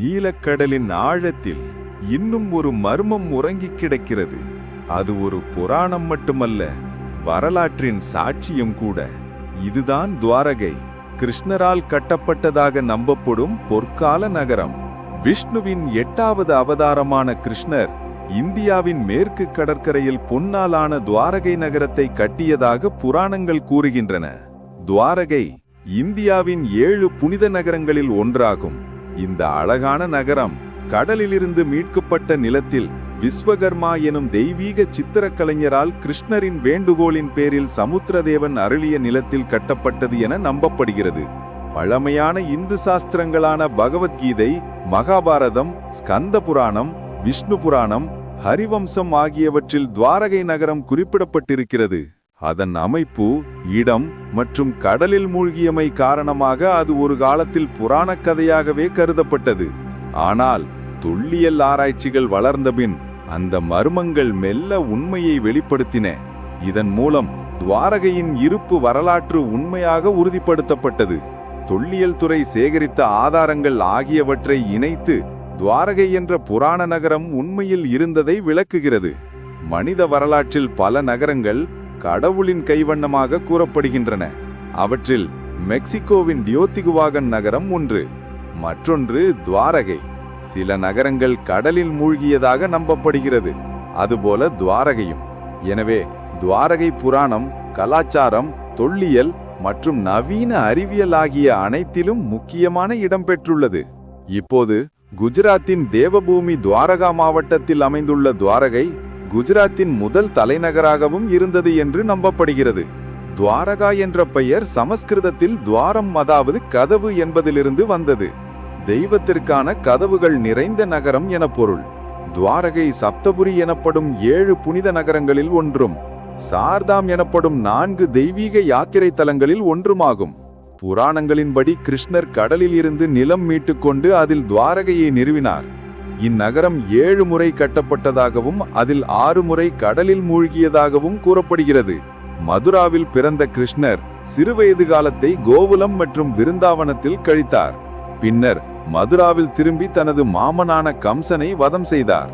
நீலக்கடலின் ஆழத்தில் இன்னும் ஒரு மர்மம் உறங்கிக் கிடக்கிறது. அது ஒரு புராணம் மட்டுமல்ல வரலாற்றின் சாட்சியும் கூட. இதுதான் துவாரகை. கிருஷ்ணரால் கட்டப்பட்டதாக நம்பப்படும் பொற்கால நகரம். விஷ்ணுவின் எட்டாவது அவதாரமான கிருஷ்ணர் இந்தியாவின் மேற்கு கடற்கரையில் பொன்னாலான துவாரகை நகரத்தை கட்டியதாக புராணங்கள் கூறுகின்றன. துவாரகை இந்தியாவின் ஏழு புனித நகரங்களில் ஒன்றாகும். இந்த அழகான நகரம் கடலிலிருந்து மீட்கப்பட்ட நிலத்தில் விஸ்வகர்மா எனும் தெய்வீக சித்திரக்கலைஞரால் கிருஷ்ணரின் வேண்டுகோளின் பேரில் சமுத்திரதேவன் அருளிய நிலத்தில் கட்டப்பட்டது என நம்பப்படுகிறது. பழமையான இந்து சாஸ்திரங்களான பகவத்கீதை மகாபாரதம் ஸ்கந்த புராணம் விஷ்ணு புராணம் ஹரிவம்சம் ஆகியவற்றில் துவாரகை நகரம் குறிப்பிடப்பட்டிருக்கிறது. அதன் அமைப்பு இடம் மற்றும் கடலில் மூழ்கியமை காரணமாக அது ஒரு காலத்தில் புராணக் கதையாகவே கருதப்பட்டது. ஆனால் தொல்லியல் ஆராய்ச்சிகள் வளர்ந்தபின் அந்த மர்மங்கள் மெல்ல உண்மையை வெளிப்படுத்தின. இதன் மூலம் துவாரகையின் இருப்பு வரலாற்று உண்மையாக உறுதிப்படுத்தப்பட்டது. தொல்லியல் துறை சேகரித்த ஆதாரங்கள் ஆகியவற்றை இணைத்து துவாரகை என்ற புராண நகரம் உண்மையில் இருந்ததை விளக்குகிறது. மனித வரலாற்றில் பல நகரங்கள் கடவுளின் கைவண்ணமாக கூறப்படுகின்றன. அவற்றில் மெக்சிகோவின் டியோத்திகுவாகன் நகரம் ஒன்று மற்றொன்று துவாரகை. சில நகரங்கள் கடலில் மூழ்கியதாக நம்பப்படுகிறது. அதுபோல துவாரகையும். எனவே துவாரகை புராணம் கலாச்சாரம் தொல்லியல் மற்றும் நவீன அறிவியல் ஆகிய அனைத்திலும் முக்கியமான இடம் பெற்றுள்ளது. இப்போது குஜராத்தின் தேவபூமி துவாரகா மாவட்டத்தில் அமைந்துள்ள துவாரகை குஜராத்தின் முதல் தலைநகராகவும் இருந்தது என்று நம்பப்படுகிறது. துவாரகா என்ற பெயர் சமஸ்கிருதத்தில் துவாரம் அதாவது கதவு என்பதிலிருந்து வந்தது. தெய்வத்திற்கான கதவுகள் நிறைந்த நகரம் என பொருள். துவாரகை சப்தபுரி எனப்படும் ஏழு புனித நகரங்களில் ஒன்றும். சார்தாம் எனப்படும் நான்கு தெய்வீக யாத்திரை தலங்களில் ஒன்றுமாகும். புராணங்களின்படி கிருஷ்ணர் கடலில் இருந்து நிலம் மீட்டுக்கொண்டு அதில் துவாரகையை நிறுவினார். இந்நகரம் ஏழு முறை கட்டப்பட்டதாகவும் அதில் ஆறு முறை கடலில் மூழ்கியதாகவும் கூறப்படுகிறது. மதுராவில் பிறந்த கிருஷ்ணர் சிறுவயது காலத்தை கோகுலம் மற்றும் விருந்தாவனத்தில் கழித்தார். பின்னர் மதுராவில் திரும்பி தனது மாமனான கம்சனை வதம் செய்தார்.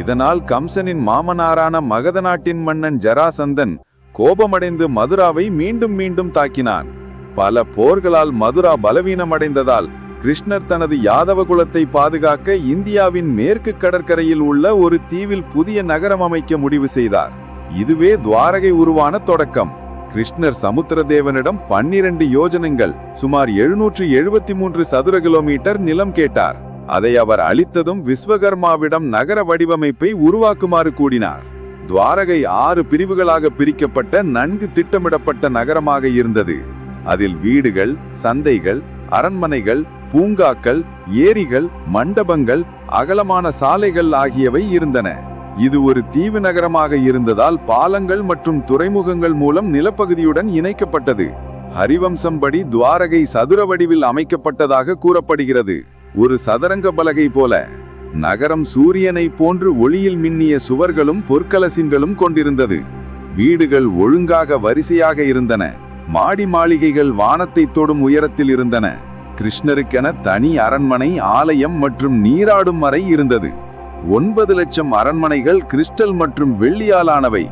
இதனால் கம்சனின் மாமனாரான மகத நாட்டின் மன்னன் ஜராசந்தன் கோபமடைந்து மதுராவை மீண்டும் மீண்டும் தாக்கினான். பல போர்களால் மதுரா பலவீனமடைந்ததால் கிருஷ்ணர் தனது யாதவ குலத்தை பாதுகாக்க இந்தியாவின் மேற்கு கடற்கரையில் உள்ள ஒரு தீவில் புதிய நகரம் அமைக்க முடிவு செய்தார். இதுவே துவாரகை உருவான தொடக்கம். கிருஷ்ணர் சமுத்திரதேவனிடம் பன்னிரண்டு யோஜனங்கள் சுமார் எழுநூற்று எழுபத்தி மூன்று சதுர கிலோமீட்டர் நிலம் கேட்டார். அதை அவர் அளித்ததும் விஸ்வகர்மாவிடம் நகர வடிவமைப்பை உருவாக்குமாறு கூடினார். துவாரகை ஆறு பிரிவுகளாக பிரிக்கப்பட்ட நன்கு திட்டமிடப்பட்ட நகரமாக இருந்தது. அதில் வீடுகள் சந்தைகள் அரண்மனைகள் பூங்காக்கள் ஏரிகள் மண்டபங்கள் அகலமான சாலைகள் ஆகியவை இருந்தன. இது ஒரு தீவு நகரமாக இருந்ததால் பாலங்கள் மற்றும் துறைமுகங்கள் மூலம் நிலப்பகுதியுடன் இணைக்கப்பட்டது. ஹரிவம்சம்படி துவாரகை சதுர வடிவில் அமைக்கப்பட்டதாக கூறப்படுகிறது. ஒரு சதுரங்க பலகை போல. நகரம் சூரியனை போன்று ஒளியில் மின்னிய சுவர்களும் பொற்கலசின்களும் கொண்டிருந்தது. வீடுகள் ஒழுங்காக வரிசையாக இருந்தன. மாடி மாளிகைகள் வானத்தை தொடும் உயரத்தில் இருந்தன. கிருஷ்ணருக்கென தனி அரண்மனை ஆலயம் மற்றும் நீராடும் அறை இருந்தது. ஒன்பது லட்சம் அரண்மனைகள் கிறிஸ்டல் மற்றும் வெள்ளியாலானவை.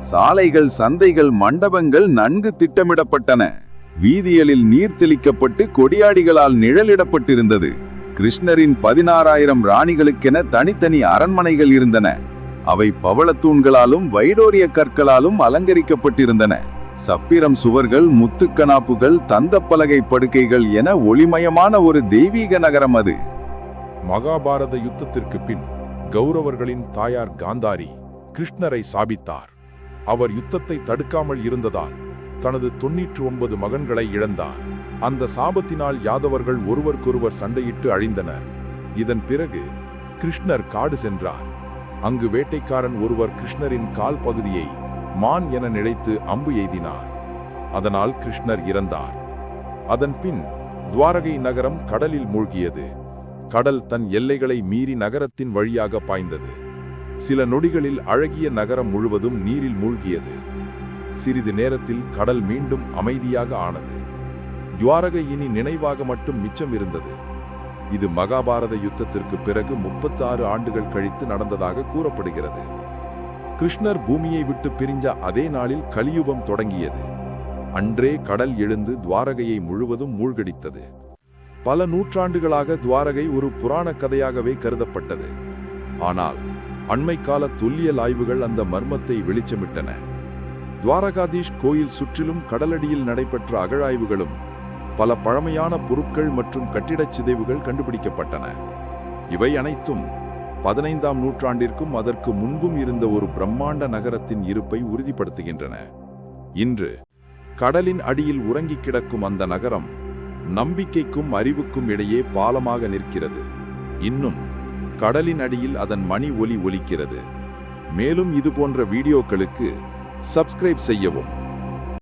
சாலைகள் சந்தைகள் மண்டபங்கள் நன்கு திட்டமிடப்பட்டன. வீதிகளில் நீர் தெளிக்கப்பட்டு கொடியாடிகளால் நிழலிடப்பட்டிருந்தது. கிருஷ்ணரின் பதினாறாயிரம் ராணிகளுக்கென தனித்தனி அரண்மனைகள் இருந்தன. அவை பவளத்தூண்களாலும் வைடோரிய கற்களாலும் அலங்கரிக்கப்பட்டிருந்தன. சப்பிரம் சுவர்கள் முத்துக்கணாப்புகள் தந்தப்பலகை படுக்கைகள் என ஒளிமயமான ஒரு தெய்வீக நகரம் அது. மகாபாரத யுத்தத்திற்கு பின் கௌரவர்களின் தாயார் காந்தாரி கிருஷ்ணரை சாபித்தார். அவர் யுத்தத்தை தடுக்காமல் இருந்ததால் தனது தொன்னூற்று ஒன்பது மகன்களை இழந்தார். அந்த சாபத்தினால் யாதவர்கள் ஒருவருக்கொருவர் சண்டையிட்டு அழிந்தனர். இதன் பிறகு கிருஷ்ணர் காடு சென்றார். அங்கு வேட்டைக்காரன் ஒருவர் கிருஷ்ணரின் கால் பகுதியை மான் என நினைத்து அம்பு எய்தினார். அதனால் கிருஷ்ணர் இறந்தார். அதன் பின் துவாரகை நகரம் கடலில் மூழ்கியது. கடல் தன் எல்லைகளை மீறி நகரத்தின் வழியாக பாய்ந்தது. சில நொடிகளில் அழகிய நகரம் முழுவதும் நீரில் மூழ்கியது. சிறிது நேரத்தில் கடல் மீண்டும் அமைதியாக ஆனது. துவாரகை இனி நினைவாக மட்டும் மிச்சம் இருந்தது. இது மகாபாரத யுத்தத்திற்கு பிறகு 36 ஆண்டுகள் கழித்து நடந்ததாக கூறப்படுகிறது. கிருஷ்ணர் பூமியை விட்டு பிரிஞ்ச அதே நாளில் கலியுகம் தொடங்கியது. அன்றே கடல் எழுந்து துவாரகையை முழுவதும் மூழ்கடித்தது. பல நூற்றாண்டுகளாக துவாரகை ஒரு புராண கதையாகவே கருதப்பட்டது. ஆனால் அண்மைக்கால தொல்லியல் ஆய்வுகள் அந்த மர்மத்தை வெளிச்சமிட்டன. துவாரகாதீஷ் கோயில் சுற்றிலும் கடலடியில் நடைபெற்ற அகழாய்வுகளும் பல பழமையான பொருட்கள் மற்றும் கட்டிடச் சிதைவுகள் கண்டுபிடிக்கப்பட்டன. இவை அனைத்தும் பதினைந்தாம் நூற்றாண்டிற்கும் அதற்கு முன்பும் இருந்த ஒரு பிரம்மாண்ட நகரத்தின் இருப்பை உறுதிப்படுத்துகின்றன. இன்று கடலின் அடியில் உறங்கிக் கிடக்கும் அந்த நகரம் நம்பிக்கைக்கும் அறிவுக்கும் இடையே பாலமாக நிற்கிறது. இன்னும் கடலின் அடியில் அதன் மணி ஒலி ஒலிக்கிறது. மேலும் இதுபோன்ற வீடியோக்களுக்கு சப்ஸ்கிரைப் செய்யவும்.